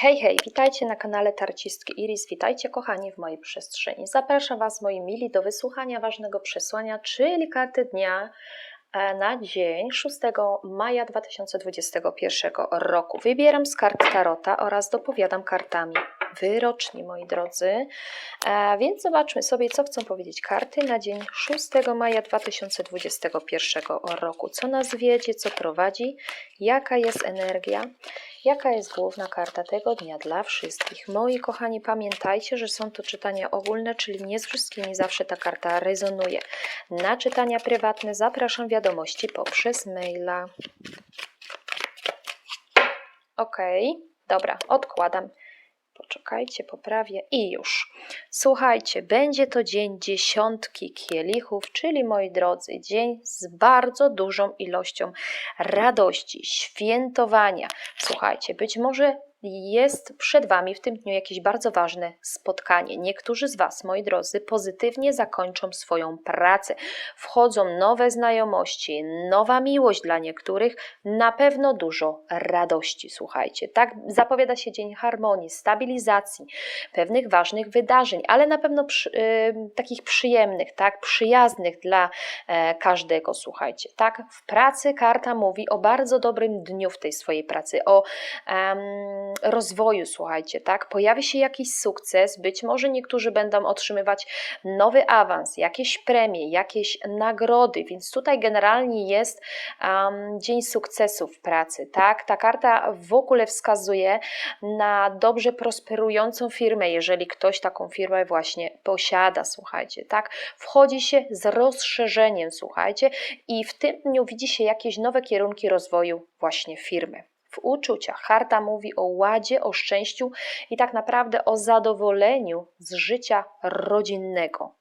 Hej, hej, witajcie na kanale Tarcistki Iris, witajcie kochani w mojej przestrzeni. Zapraszam Was, moi mili, do wysłuchania ważnego przesłania, czyli karty dnia e, na dzień 6 maja 2021 roku. Wybieram z kart Tarota oraz dopowiadam kartami wyroczni, moi drodzy. E, Więc zobaczmy sobie, co chcą powiedzieć karty na dzień 6 maja 2021 roku. Co nas wiedzie, co prowadzi, jaka jest energia, Jaka jest główna karta tego dnia dla wszystkich? Moi kochani, pamiętajcie, że są to czytania ogólne, czyli nie z wszystkimi zawsze ta karta rezonuje. Na czytania prywatne zapraszam wiadomości poprzez maila. Ok, dobra, odkładam. Poczekajcie, poprawię i już. Słuchajcie, będzie to dzień dziesiątki kielichów, czyli moi drodzy, dzień z bardzo dużą ilością radości, świętowania. Słuchajcie, być może jest przed Wami w tym dniu jakieś bardzo ważne spotkanie. Niektórzy z Was, moi drodzy, pozytywnie zakończą swoją pracę. Wchodzą nowe znajomości, nowa miłość dla niektórych, na pewno dużo radości. Słuchajcie, tak zapowiada się dzień harmonii, stabilizacji, pewnych ważnych wydarzeń, ale na pewno przy, y, takich przyjemnych, tak, przyjaznych dla e, każdego. Słuchajcie, tak, w pracy karta mówi o bardzo dobrym dniu w tej swojej pracy, o em, rozwoju, słuchajcie, tak? Pojawi się jakiś sukces, być może niektórzy będą otrzymywać nowy awans, jakieś premie, jakieś nagrody, więc tutaj generalnie jest um, dzień sukcesu w pracy, tak? Ta karta w ogóle wskazuje na dobrze prosperującą firmę, jeżeli ktoś taką firmę właśnie posiada, słuchajcie, tak? Wchodzi się z rozszerzeniem, słuchajcie, i w tym dniu widzi się jakieś nowe kierunki rozwoju właśnie firmy w uczuciach. Harta mówi o ładzie, o szczęściu i tak naprawdę o zadowoleniu z życia rodzinnego.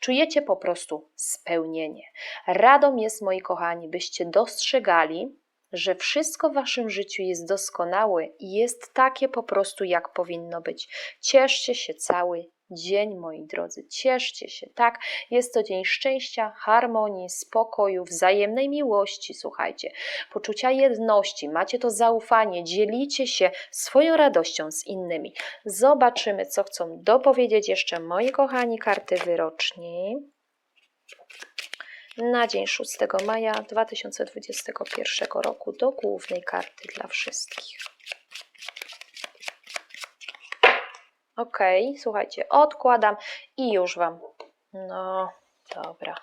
Czujecie po prostu spełnienie. Radą jest, moi kochani, byście dostrzegali, że wszystko w waszym życiu jest doskonałe i jest takie po prostu, jak powinno być. Cieszcie się cały dzień, moi drodzy. Cieszcie się, tak? Jest to dzień szczęścia, harmonii, spokoju, wzajemnej miłości, słuchajcie, poczucia jedności, macie to zaufanie, dzielicie się swoją radością z innymi. Zobaczymy, co chcą dopowiedzieć jeszcze moi kochani karty wyroczni na dzień 6 maja 2021 roku do głównej karty dla wszystkich. Ok, słuchajcie, odkładam i już Wam. No, dobra.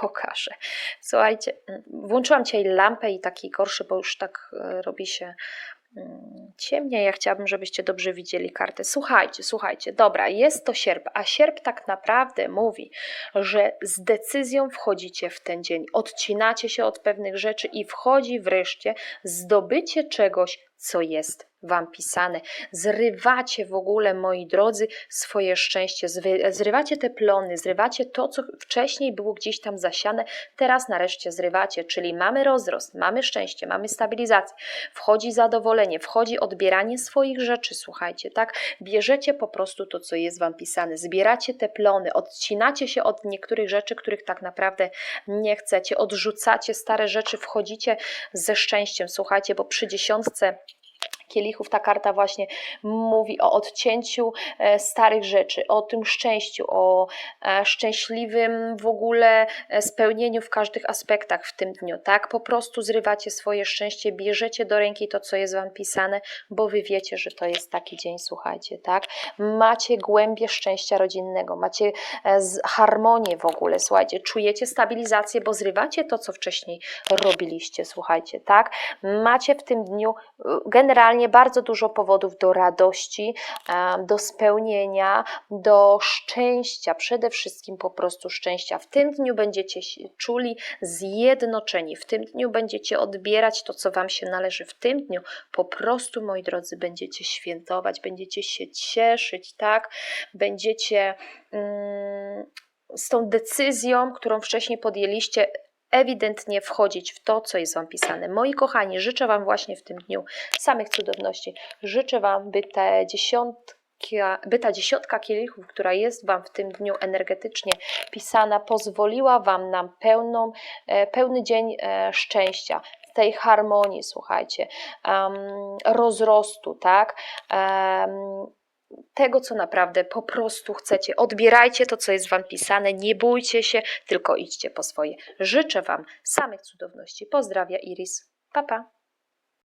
Pokażę. Słuchajcie, włączyłam dzisiaj lampę i taki gorszy, bo już tak e, robi się mm, ciemniej. Ja chciałabym, żebyście dobrze widzieli kartę. Słuchajcie, słuchajcie, dobra, jest to sierp, a sierp tak naprawdę mówi, że z decyzją wchodzicie w ten dzień, odcinacie się od pewnych rzeczy i wchodzi wreszcie zdobycie czegoś, co jest Wam pisane. Zrywacie w ogóle, moi drodzy, swoje szczęście, zrywacie te plony, zrywacie to, co wcześniej było gdzieś tam zasiane, teraz nareszcie zrywacie, czyli mamy rozrost, mamy szczęście, mamy stabilizację, wchodzi zadowolenie, wchodzi odbieranie swoich rzeczy, słuchajcie, tak? Bierzecie po prostu to, co jest Wam pisane, zbieracie te plony, odcinacie się od niektórych rzeczy, których tak naprawdę nie chcecie, odrzucacie stare rzeczy, wchodzicie ze szczęściem, słuchajcie, bo przy dziesiątce kielichów ta karta właśnie mówi o odcięciu e, starych rzeczy, o tym szczęściu, o e, szczęśliwym w ogóle e, spełnieniu w każdych aspektach w tym dniu, tak? Po prostu zrywacie swoje szczęście, bierzecie do ręki to, co jest Wam pisane, bo Wy wiecie, że to jest taki dzień, słuchajcie, tak? Macie głębie szczęścia rodzinnego, macie harmonię w ogóle, słuchajcie, czujecie stabilizację, bo zrywacie to, co wcześniej robiliście, słuchajcie, tak? Macie w tym dniu generalnie bardzo dużo powodów do radości, do spełnienia, do szczęścia, przede wszystkim po prostu szczęścia. W tym dniu będziecie się czuli zjednoczeni, w tym dniu będziecie odbierać to, co Wam się należy. W tym dniu po prostu, moi drodzy, będziecie świętować, będziecie się cieszyć, tak? Będziecie. Mm, z tą decyzją, którą wcześniej podjęliście, ewidentnie wchodzić w to, co jest Wam pisane. Moi kochani, życzę Wam właśnie w tym dniu samych cudowności. Życzę Wam, by te by ta dziesiątka kielichów, która jest Wam w tym dniu energetycznie pisana, pozwoliła Wam na pełną, e, pełny dzień e, szczęścia tej harmonii, słuchajcie, em, rozrostu, tak? Em, tego, co naprawdę po prostu chcecie. Odbierajcie to, co jest Wam pisane, nie bójcie się, tylko idźcie po swoje. Życzę Wam samych cudowności. Pozdrawia Iris. Pa, pa.